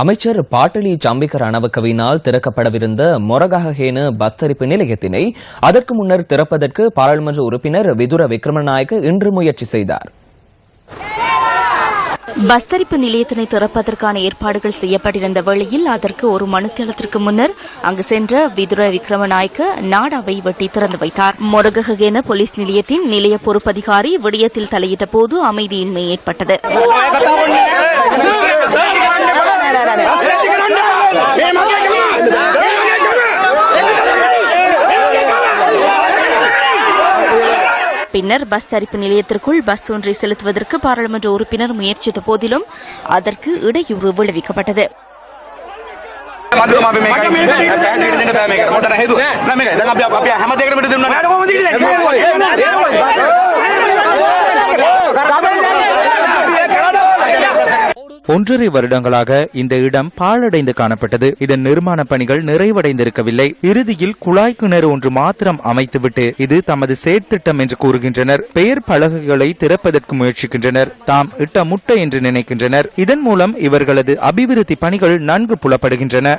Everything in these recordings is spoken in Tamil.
அமைச்சர் பாட்டலி சம்பிக்க ரணவக்கவினால் திறக்கப்படவிருந்த மொரகஹேன பஸ் தரிப்பு நிலையத்தினை அதற்கு முன்னர் திறப்பதற்கு பாராளுமன்ற உறுப்பினர் விதுர விக்ரமநாயக்க இன்று முயற்சி செய்தார். பஸ் தரிப்பு நிலையத்தினை திறப்பதற்கான ஏற்பாடுகள் செய்யப்பட்டிருந்த வேளையில் அதற்கு ஒரு மனுத்தளத்திற்கு முன்னர் அங்கு சென்ற விதுர விக்ரமநாயக்க நாடாவை வெட்டி திறந்து வைத்தார். மொரகஹேன போலீஸ் நிலையத்தின் நிலைய பொறுப்பதிகாரி விடயத்தில் தலையிட்ட போது அமைதியின்மை ஏற்பட்டது. பின்னர் பஸ் தரிப்பு நிலையத்திற்குள் பஸ் ஒன்றை செலுத்துவதற்கு பாராளுமன்ற உறுப்பினர் முயற்சித்த போதிலும் அதற்கு இடையூறு விளைவிக்கப்பட்டது මදම අපි මේක ஒன்றரை வருடங்களாக இந்த இடம் பாழடைந்து காணப்பட்டது. இதன் நிர்மாண பணிகள் நிறைவடைந்திருக்கவில்லை. இறுதியில் குழாய் கிணறு ஒன்று மாத்திரம் அமைத்துவிட்டு இது தமது செயற்திட்டம் என்று கூறுகின்றனர். பெயர் பலகைகளை திறப்பதற்கு முயற்சிக்கின்றனர். தாம் இட்ட முட்டை என்று நினைக்கின்றனர். இதன் மூலம் இவர்களது அபிவிருத்தி பணிகள் நன்கு புலப்படுகின்றன.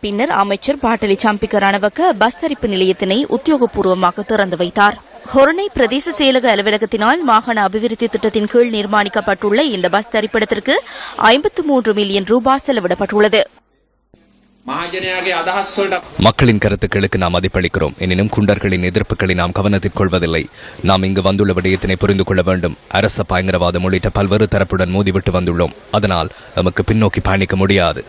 பின்னர் அமைச்சர் பாட்டலி சாம்பிக்க ராணுவக்க பஸ் தரிப்பு நிலையத்தினை உத்தியோகபூர்வமாக திறந்து வைத்தார். ஹொரணை பிரதேச செயலக அலுவலகத்தினால் மாகாண அபிவிருத்தி திட்டத்தின் கீழ் நிர்மாணிக்கப்பட்டுள்ள இந்த பஸ் தரிப்பிடத்திற்கு ஐம்பத்து மூன்று மில்லியன் ரூபாய் செலவிடப்பட்டுள்ளது. மக்களின் கருத்துக்களுக்கு நாம் மதிப்பளிக்கிறோம் எனினும் குண்டர்களின் எதிர்ப்புகளை நாம் கவனத்தில் கொள்வதில்லை. நாம் இங்கு வந்துள்ள விடயத்தினை புரிந்து கொள்ள வேண்டும். அரச பயங்கரவாதம் உள்ளிட்ட பல்வேறு தரப்புடன் மோதிவிட்டு வந்துள்ளோம். அதனால் நமக்கு பின்னோக்கி பயணிக்க முடியாது.